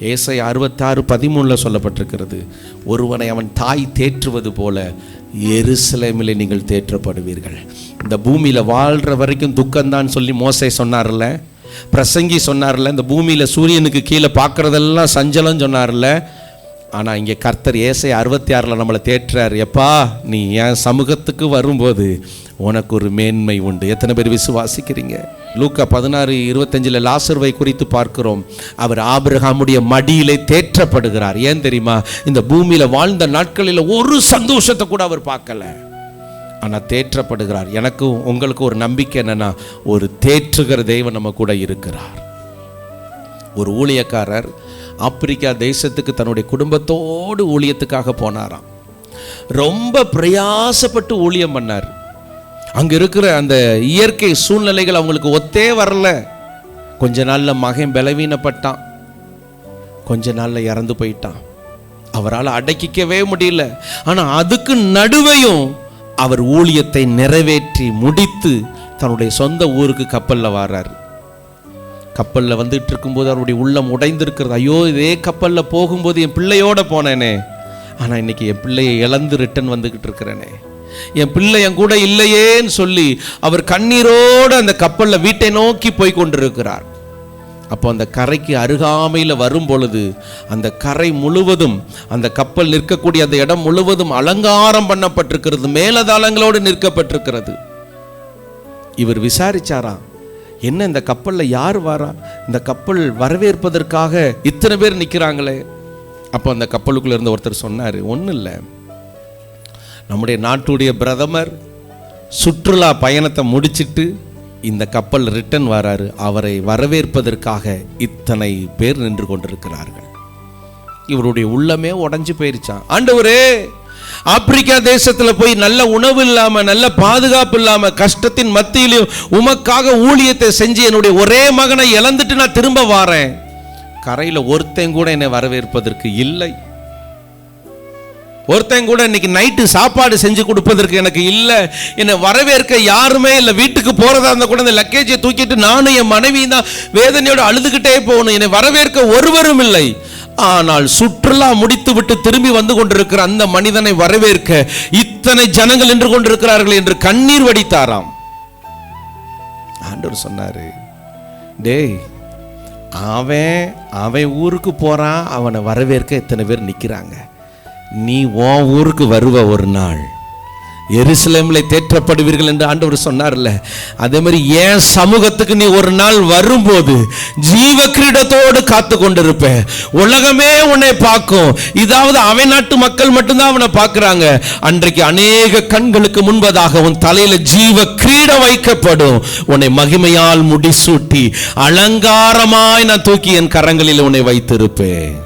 ஏசை அறுபத்தாறு பதிமூணில் சொல்லப்பட்டிருக்கிறது. ஒருவனை அவன் தாய் தேற்றுவது போல எருசலேமிலே நீங்கள் தேற்றப்படுவீர்கள். இந்த பூமியில் வாழ்கிற வரைக்கும் துக்கம்தான் சொல்லி மோசை சொன்னார்ல. பிரசங்கி சொன்னார்ல. இந்த பூமியில் சூரியனுக்கு கீழே பார்க்குறதெல்லாம் சஞ்சலம் சொன்னார்ல. ஆனால் இங்கே கர்த்தர் ஏசை அறுபத்தி ஆறில் நம்மளை தேற்றார். எப்பா நீ என் சமூகத்துக்கு வரும்போது உனக்கு ஒரு மேன்மை உண்டு. எத்தனை பேர் விசுவாசிக்கிறீங்க? லூக்கா பதினாறு இருபத்தஞ்சில் லாசர்வை குறித்து பார்க்கிறோம். அவர் ஆபிரகாமுடைய மடியிலே தேற்றப்படுகிறார். ஏன் தெரியுமா? இந்த பூமியில் வாழ்ந்த நாட்களில் ஒரு சந்தோஷத்தை கூட அவர் பார்க்கல. ஆனால் தேற்றப்படுகிறார். எனக்கும் உங்களுக்கு ஒரு நம்பிக்கை என்னன்னா ஒரு தேற்றுகிற தெய்வம் நம்ம கூட இருக்கிறார். ஒரு ஊழியக்காரர் ஆப்பிரிக்கா தேசத்துக்கு தன்னுடைய குடும்பத்தோடு ஊழியத்துக்காக போனாராம். ரொம்ப பிரயாசப்பட்டு ஊழியம் பண்ணார். அங்கே இருக்கிற அந்த இயற்கை சூழ்நிலைகள் அவங்களுக்கு ஒத்தே வரல. கொஞ்ச நாளில் மகன் பலவீனப்பட்டான். கொஞ்ச நாளில் இறந்து போயிட்டான். அவரால் அடக்கிக்கவே முடியல. ஆனால் அதுக்கு நடுவையும் அவர் ஊழியத்தை நிறைவேற்றி முடித்து தன்னுடைய சொந்த ஊருக்கு கப்பலில் வாரார். கப்பலில் வந்துட்டு இருக்கும்போது அவருடைய உள்ளம் உடைந்திருக்கிறது. ஐயோ இதே கப்பலில் போகும்போது என் பிள்ளையோட போனேனே. ஆனால் இன்னைக்கு என் பிள்ளையை இழந்து ரிட்டன் வந்துக்கிட்டு இருக்கிறேனே. என் பிள்ளை என் கூட இல்லையேன்னு சொல்லி அவர் கண்ணீரோடு அந்த கப்பலில் வீட்டை நோக்கி போய் கொண்டிருக்கிறார். அப்போ அந்த கரைக்கு அருகாமையில் வரும் பொழுது அந்த கரை முழுவதும் அந்த கப்பல் நிற்கக்கூடிய அந்த இடம் முழுவதும் அலங்காரம் பண்ணப்பட்டிருக்கிறது மேலதாளங்களோடு நிற்கப்பட்டிருக்கிறது. இவர் விசாரிச்சாராம் என்ன இந்த கப்பலில் யார் வாரா? இந்த கப்பல் வரவேற்பதற்காக இத்தனை பேர் நிற்கிறாங்களே? அப்போ அந்த கப்பலுக்குள்ள இருந்த ஒருத்தர் சொன்னார் ஒன்றும் இல்லை நம்முடைய நாட்டுடைய பிரதமர் சுற்றுலா பயணத்தை முடிச்சிட்டு இந்த கப்பல் ரிட்டன் வராரு. அவரை வரவேற்பதற்காக இத்தனை பேர் நின்று கொண்டிருக்கிறார்கள். இவருடைய உள்ளமே உடஞ்சி போயிருச்சான் ஆண்டவரே ஆப்பிரிக்கா தேசத்துல போய் நல்ல உணவு இல்லாம நல்ல பாதுகாப்பு இல்லாம கஷ்டத்தின் மத்தியிலும் உமக்காக ஊழியத்தை செஞ்சு என்னுடைய ஒரே மகனை இழந்துட்டு நான் திரும்ப வாரேன். கரையில ஒருத்தன் கூட என்னை வரவேற்பதற்கு இல்லை. ஒருத்தன் கூட இன்னைக்கு நைட்டு சாப்பாடு செஞ்சு கொடுப்பதற்கு எனக்கு இல்லை. என்னை வரவேற்க யாருமே இல்லை. வீட்டுக்கு போகிறதா இருந்தால் கூட இந்த லக்கேஜை தூக்கிட்டு நானும் என் மனைவியும் தான் வேதனையோடு அழுதுகிட்டே போகணும். என்னை வரவேற்க ஒருவரும் இல்லை. ஆனால் சுற்றுலா முடித்து விட்டு திரும்பி வந்து கொண்டிருக்கிற அந்த மனிதனை வரவேற்க இத்தனை ஜனங்கள் நின்று கொண்டிருக்கிறார்கள் என்று கண்ணீர் வடித்தாராம். ஆண்டவர் சொன்னாரு டேய் அவன் அவன் ஊருக்கு போறான். அவனை வரவேற்க இத்தனை பேர் நிற்கிறாங்க நீ உன் ஊருக்கு வருவ ஒரு நாள். எருசலேமில் தேற்றப்படுவீர்கள் என்று ஆண்டவர் சொன்னார்ல. அதே மாதிரி ஏன் சமூகத்துக்கு நீ ஒரு நாள் வரும்போது ஜீவ கிரீடத்தோடு காத்து கொண்டிருப்ப. உலகமே உன்னை பார்க்கும். இதாவது அவன் நாட்டு மக்கள் மட்டும்தான் அவனை பார்க்குறாங்க. அன்றைக்கு அநேக கண்களுக்கு முன்பதாக உன் தலையில் ஜீவ கிரீடம் வைக்கப்படும். உன்னை மகிமையால் முடிசூட்டி அலங்காரமாய் நான் தூக்கி என் கரங்களில் உன்னை வைத்திருப்பேன்.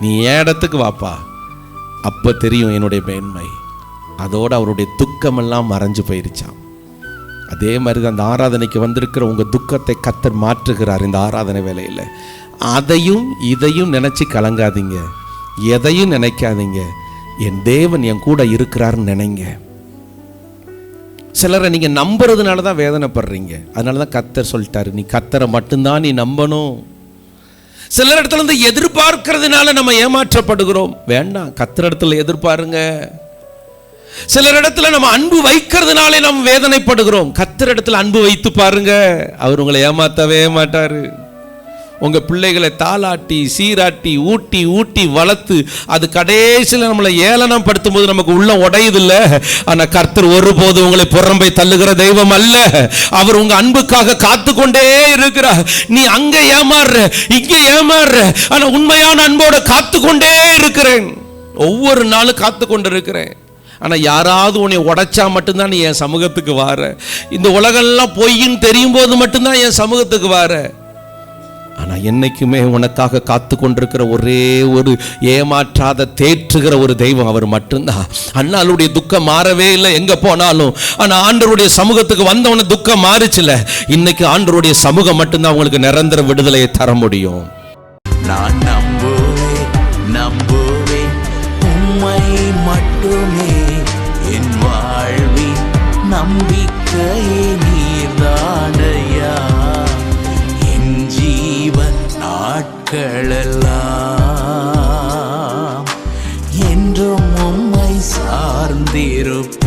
நீ என் இடத்துக்கு வாப்பா? அப்போ தெரியும் என்னுடைய மேன்மை. அதோடு அவருடைய துக்கமெல்லாம் மறைஞ்சு போயிருச்சான் அதே மாதிரி தான் அந்த ஆராதனைக்கு வந்திருக்கிற உங்கள் துக்கத்தை கத்தர் மாற்றுகிறார் இந்த ஆராதனை வேலையில் அதையும் இதையும் நினச்சி கலங்காதீங்க. எதையும் நினைக்காதீங்க. என் தேவன் என் கூட இருக்கிறாருன்னு நினைங்க. சிலரை நீங்கள் நம்புறதுனால தான் வேதனைப்படுறீங்க. அதனால தான் கத்தர் சொல்லிட்டாரு நீ கத்தரை மட்டும்தான் நீ நம்பணும். சில இடத்துல இருந்து எதிர்பார்க்கறதுனால நம்ம ஏமாற்றப்படுகிறோம். வேண்டாம் கத்தர் இடத்துல எதிர்பாருங்க. சில இடத்துல நம்ம அன்பு வைக்கிறதுனாலே நம்ம வேதனைப்படுகிறோம். கத்தர் இடத்துல அன்பு வைத்து பாருங்க. அவர் உங்களை ஏமாத்தவே மாட்டாரு. உங்கள் பிள்ளைகளை தாளாட்டி சீராட்டி ஊட்டி ஊட்டி வளர்த்து அது கடைசியில் நம்மளை ஏளனம் படுத்தும் போது நமக்கு உள்ள உடையுதில்ல. ஆனால் கர்த்தர் ஒருபோது உங்களை புறம்பை தள்ளுகிற தெய்வம் அல்ல. அவர் உங்கள் அன்புக்காக காத்து கொண்டே இருக்கிறார். நீ அங்கே ஏமாறுற இங்கே ஏமாறுற. ஆனால் உண்மையான அன்போட காத்து கொண்டே இருக்கிறேன். ஒவ்வொரு நாளும் காத்து கொண்டு இருக்கிறேன். ஆனா யாராவது உன்னை உடைச்சா மட்டும்தான் நீ என் சமூகத்துக்கு வார. இந்த உலகெல்லாம் பொய்ன்னு தெரியும் போது மட்டும்தான் என் சமூகத்துக்கு வார. ஆனால் என்னைக்குமே உனக்காக காத்து கொண்டிருக்கிற ஒரே ஒரு ஏமாற்றாத தேற்றுகிற ஒரு தெய்வம் அவர் மட்டும்தான். அண்ணாளுடைய துக்கம் மாறவே இல்லை எங்கே போனாலும். ஆனால் ஆண்டருடைய சமூகத்துக்கு வந்தவன துக்கம் மாறுச்சுல. இன்னைக்கு ஆண்டவருடைய சமூகம் மட்டும்தான் உங்களுக்கு நிரந்தர விடுதலையை தர முடியும். நான் நம்புவேன் நம்புவேன் உண்மை மட்டுமே. என் வாழ்வின் நம்பிக்கையே நாட்களெல்லாம் என்றும் உம்மை சார்ந்திருப்ப